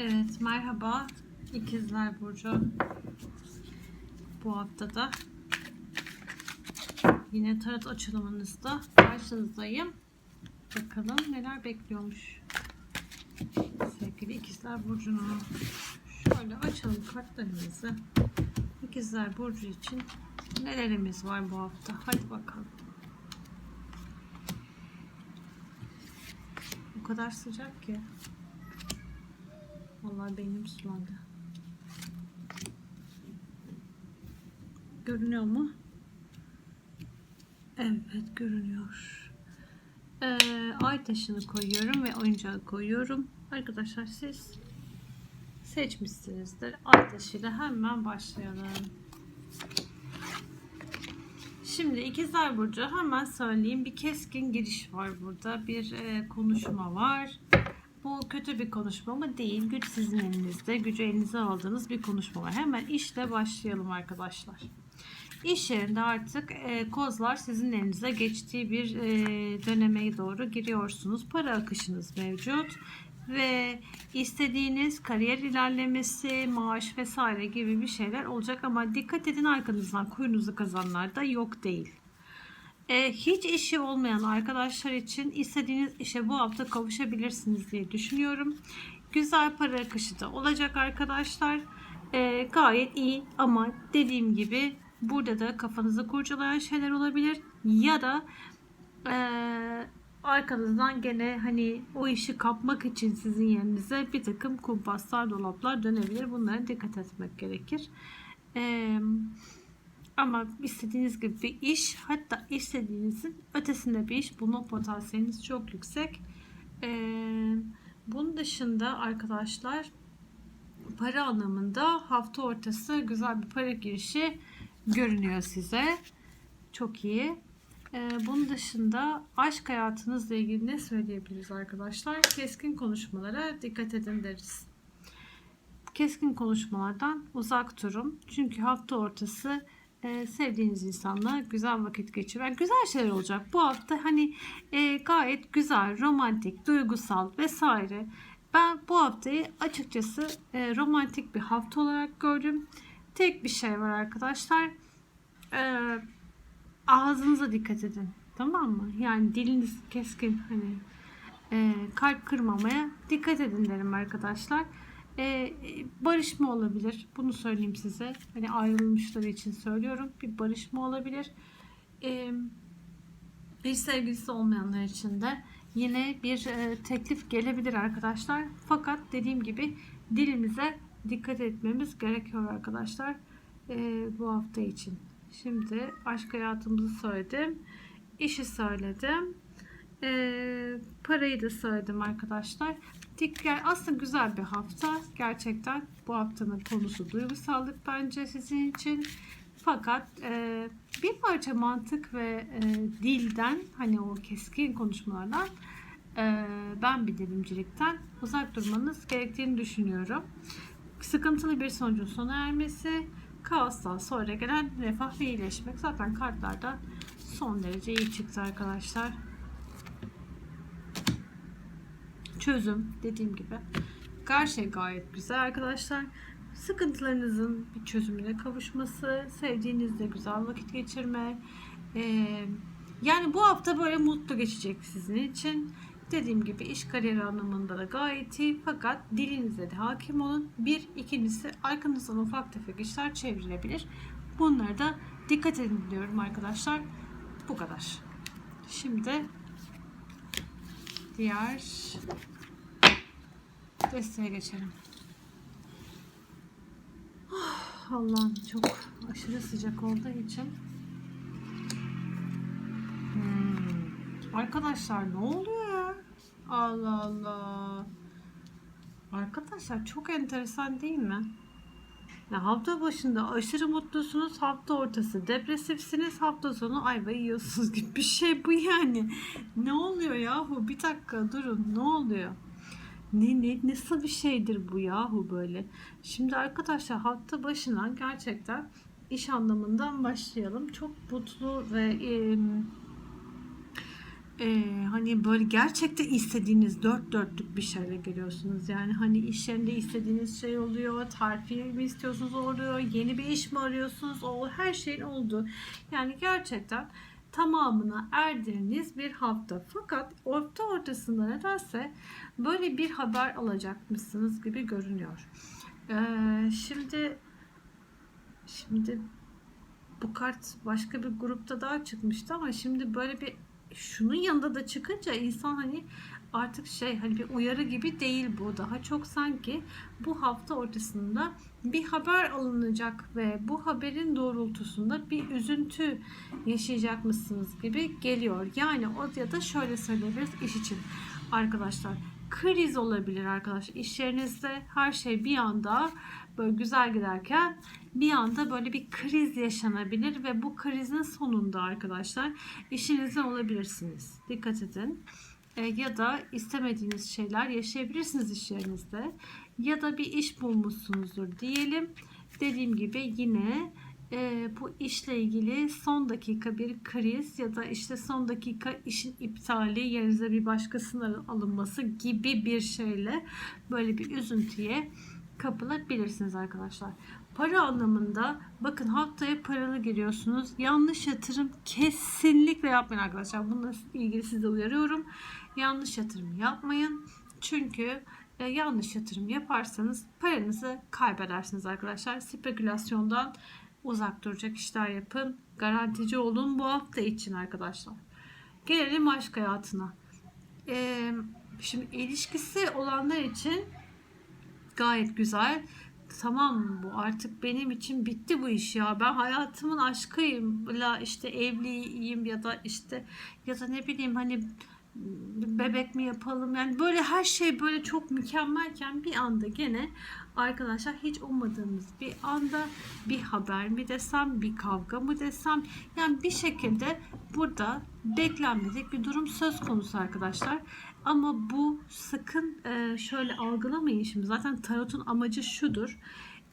Evet merhaba İkizler Burcu. Bu haftada yine tarot açılımınızda karşınızdayım. Bakalım neler bekliyormuş sevgili İkizler Burcu'nu. Şöyle açalım kartlarımızı. İkizler Burcu için nelerimiz var bu hafta? Hadi bakalım. O kadar sıcak ki. Vallahi beynim sulandı. Görünüyor mu? Evet görünüyor. Ee, ay taşını koyuyorum ve oyuncağı koyuyorum. Arkadaşlar siz seçmişsinizdir. Ay taşıyla hemen başlayalım. Şimdi ikizler burcu hemen söyleyeyim bir keskin giriş var burada bir e, konuşma var bu kötü bir konuşma mı? Değil. Güç sizin elinizde. Gücü elinize aldığınız bir konuşma var. Hemen işle başlayalım arkadaşlar. İş yerinde artık e, kozlar sizin elinize geçtiği bir e, döneme doğru giriyorsunuz. Para akışınız mevcut ve istediğiniz kariyer ilerlemesi, maaş vesaire gibi bir şeyler olacak. Ama dikkat edin arkanızdan kuyunuzu kazanlar da yok değil. Ee, hiç işi olmayan arkadaşlar için istediğiniz işe bu hafta kavuşabilirsiniz diye düşünüyorum. Güzel para akışı da olacak arkadaşlar. Ee, gayet iyi ama dediğim gibi burada da kafanızı kurcalayan şeyler olabilir ya da eee arkanızdan gene hani o işi kapmak için sizin yerinize bir takım kumpaslar, dolaplar dönebilir. Bunlara dikkat etmek gerekir. Ee, ama istediğiniz gibi bir iş, hatta istediğinizin ötesinde bir iş bulma potansiyeliniz çok yüksek. Ee, bunun dışında arkadaşlar para anlamında hafta ortası güzel bir para girişi görünüyor size. Çok iyi. Ee, bunun dışında aşk hayatınızla ilgili ne söyleyebiliriz arkadaşlar? Keskin konuşmalara dikkat edin deriz. Keskin konuşmalardan uzak durun. Çünkü hafta ortası e, sevdiğiniz insanla güzel vakit geçirmek. Güzel şeyler olacak. Bu hafta hani e, gayet güzel, romantik, duygusal vesaire. Ben bu haftayı açıkçası e, romantik bir hafta olarak gördüm. Tek bir şey var arkadaşlar. Eee ağzınıza dikkat edin. Tamam mı? Yani diliniz keskin hani e, kalp kırmamaya dikkat edin derim arkadaşlar. E, barışma olabilir. Bunu söyleyeyim size. Hani ayrılmışlar için söylüyorum. Bir barışma olabilir. E, bir sevgilisi olmayanlar için de yine bir e, teklif gelebilir arkadaşlar. Fakat dediğim gibi dilimize dikkat etmemiz gerekiyor arkadaşlar. E, bu hafta için. Şimdi aşk hayatımızı söyledim. İşi söyledim. Ee, parayı da söyledim arkadaşlar. Dikkat, aslında güzel bir hafta. Gerçekten bu haftanın konusu duygusallık bence sizin için. Fakat e, bir parça mantık ve e, dilden hani o keskin konuşmalardan e, ben bildirimcilikten uzak durmanız gerektiğini düşünüyorum. Sıkıntılı bir sonucun sona ermesi kaostan sonra gelen refah ve iyileşmek. Zaten kartlarda son derece iyi çıktı arkadaşlar. Çözüm dediğim gibi. Her şey gayet güzel arkadaşlar. Sıkıntılarınızın bir çözümüne kavuşması, sevdiğinizle güzel vakit geçirme. Ee, yani bu hafta böyle mutlu geçecek sizin için. Dediğim gibi iş kariyeri anlamında da gayet iyi fakat dilinize de hakim olun. Bir, ikincisi arkanızdan ufak tefek işler çevrilebilir. Bunlara da dikkat edin diyorum arkadaşlar. Bu kadar. Şimdi diğer desteğe geçelim. Ah, Allah'ım çok aşırı sıcak olduğu için. Hmm. Arkadaşlar ne oluyor ya? Allah Allah. Arkadaşlar çok enteresan değil mi? Ya hafta başında aşırı mutlusunuz, hafta ortası depresifsiniz, hafta sonu ayva yiyorsunuz gibi bir şey bu yani. Ne oluyor yahu? Bir dakika durun. Ne oluyor? Ne, ne nasıl bir şeydir bu yahu böyle? Şimdi arkadaşlar hafta başına gerçekten iş anlamından başlayalım. Çok mutlu ve e, e, hani böyle gerçekten istediğiniz dört dörtlük bir şeyle geliyorsunuz. Yani hani iş yerinde istediğiniz şey oluyor, terfi mi istiyorsunuz oluyor, yeni bir iş mi arıyorsunuz, o her şeyin oldu. Yani gerçekten tamamına erdiğiniz bir hafta. Fakat orta ortasında nedense böyle bir haber alacakmışsınız gibi görünüyor. Ee, şimdi şimdi bu kart başka bir grupta daha çıkmıştı ama şimdi böyle bir şunun yanında da çıkınca insan hani artık şey hani bir uyarı gibi değil bu. Daha çok sanki bu hafta ortasında bir haber alınacak ve bu haberin doğrultusunda bir üzüntü yaşayacak mısınız gibi geliyor. Yani o ya da şöyle söyleyebiliriz iş için arkadaşlar kriz olabilir arkadaşlar. İş yerinizde her şey bir anda böyle güzel giderken bir anda böyle bir kriz yaşanabilir ve bu krizin sonunda arkadaşlar işinizden olabilirsiniz. Dikkat edin. E, ya da istemediğiniz şeyler yaşayabilirsiniz iş yerinizde. Ya da bir iş bulmuşsunuzdur diyelim. Dediğim gibi yine e, bu işle ilgili son dakika bir kriz ya da işte son dakika işin iptali yerinize bir başkasının alınması gibi bir şeyle böyle bir üzüntüye kapılabilirsiniz arkadaşlar. Para anlamında bakın haftaya paralı giriyorsunuz. Yanlış yatırım kesinlikle yapmayın arkadaşlar. Bununla ilgili size uyarıyorum. Yanlış yatırım yapmayın. Çünkü e, yanlış yatırım yaparsanız paranızı kaybedersiniz arkadaşlar. Spekülasyondan uzak duracak işler yapın. Garantici olun bu hafta için arkadaşlar. Gelelim aşk hayatına. Ee, şimdi ilişkisi olanlar için gayet güzel. Tamam bu artık benim için bitti bu iş ya. Ben hayatımın aşkıyım. La işte evliyim ya da işte ya da ne bileyim hani bebek mi yapalım yani böyle her şey böyle çok mükemmelken bir anda gene arkadaşlar hiç ummadığımız bir anda bir haber mi desem bir kavga mı desem yani bir şekilde burada beklenmedik bir durum söz konusu arkadaşlar ama bu sakın e, şöyle algılamayın şimdi zaten tarotun amacı şudur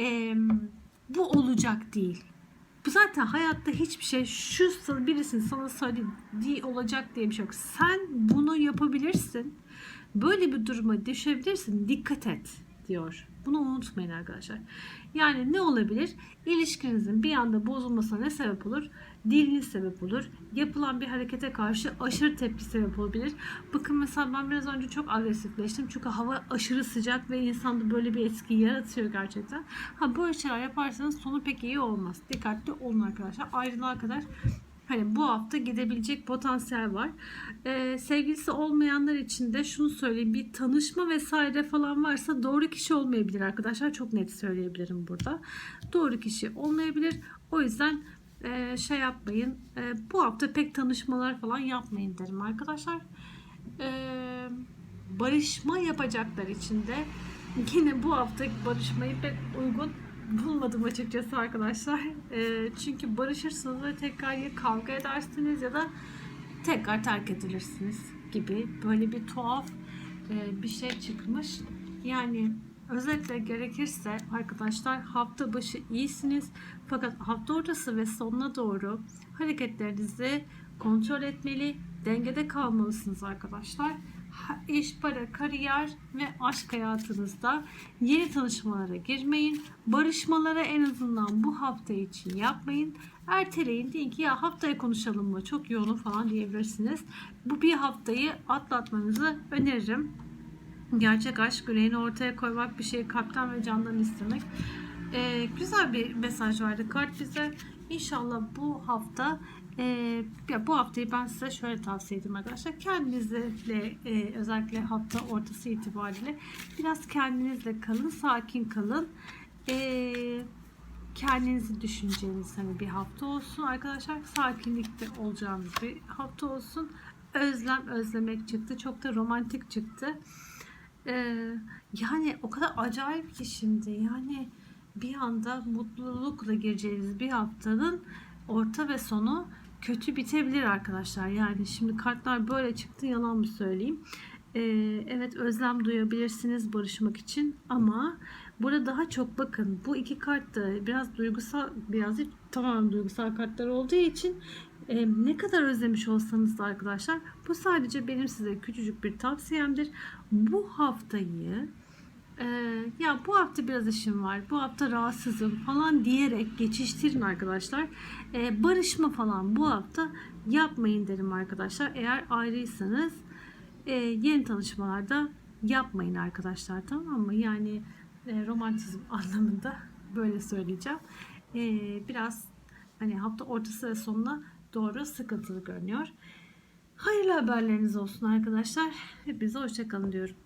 e, bu olacak değil bu zaten hayatta hiçbir şey şu birisinin sana söylediği olacak diye bir şey yok. Sen bunu yapabilirsin. Böyle bir duruma düşebilirsin. Dikkat et diyor. Bunu unutmayın arkadaşlar. Yani ne olabilir? İlişkinizin bir anda bozulmasına ne sebep olur? Diliniz sebep olur. Yapılan bir harekete karşı aşırı tepki sebep olabilir. Bakın mesela ben biraz önce çok agresifleştim. Çünkü hava aşırı sıcak ve insanda böyle bir etki yaratıyor gerçekten. Ha böyle şeyler yaparsanız sonu pek iyi olmaz. Dikkatli olun arkadaşlar. Ayrılığa kadar Hani bu hafta gidebilecek potansiyel var. Ee, sevgilisi olmayanlar için de şunu söyleyeyim. Bir tanışma vesaire falan varsa doğru kişi olmayabilir arkadaşlar. Çok net söyleyebilirim burada. Doğru kişi olmayabilir. O yüzden e, şey yapmayın. E, bu hafta pek tanışmalar falan yapmayın derim arkadaşlar. E, barışma yapacaklar için de yine bu hafta barışmayı pek uygun bulmadım açıkçası arkadaşlar. E, çünkü barışırsınız ve tekrar ya kavga edersiniz ya da tekrar terk edilirsiniz gibi böyle bir tuhaf e, bir şey çıkmış. Yani özetle gerekirse arkadaşlar hafta başı iyisiniz fakat hafta ortası ve sonuna doğru hareketlerinizi kontrol etmeli, dengede kalmalısınız arkadaşlar iş, para, kariyer ve aşk hayatınızda yeni tanışmalara girmeyin. Barışmalara en azından bu hafta için yapmayın. Erteleyin deyin ki ya haftaya konuşalım mı? Çok yoğunum falan diyebilirsiniz. Bu bir haftayı atlatmanızı öneririm. Gerçek aşk yüreğini ortaya koymak bir şeyi kalpten ve candan istemek. Ee, güzel bir mesaj verdi kart bize. İnşallah bu hafta ee, ya bu haftayı ben size şöyle tavsiye edeyim arkadaşlar. Kendinizle e, özellikle hafta ortası itibariyle biraz kendinizle kalın, sakin kalın. E, kendinizi düşüneceğiniz hani bir hafta olsun arkadaşlar. Sakinlikte olacağınız bir hafta olsun. Özlem özlemek çıktı. Çok da romantik çıktı. E, yani o kadar acayip ki şimdi yani bir anda mutlulukla gireceğiniz bir haftanın orta ve sonu kötü bitebilir arkadaşlar. Yani şimdi kartlar böyle çıktı yalan mı söyleyeyim. Ee, evet özlem duyabilirsiniz barışmak için ama burada daha çok bakın bu iki kart da biraz duygusal biraz değil tamamen duygusal kartlar olduğu için e, ne kadar özlemiş olsanız da arkadaşlar bu sadece benim size küçücük bir tavsiyemdir. Bu haftayı e, ya bu hafta biraz işim var, bu hafta rahatsızım falan diyerek geçiştirin arkadaşlar. E, barışma falan bu hafta yapmayın derim arkadaşlar. Eğer ayrıysanız e, yeni tanışmalarda yapmayın arkadaşlar tamam mı? Yani e, romantizm anlamında böyle söyleyeceğim. E, biraz hani hafta ortası ve sonuna doğru sıkıntılı görünüyor. Hayırlı haberleriniz olsun arkadaşlar. Hepinize hoşçakalın diyorum.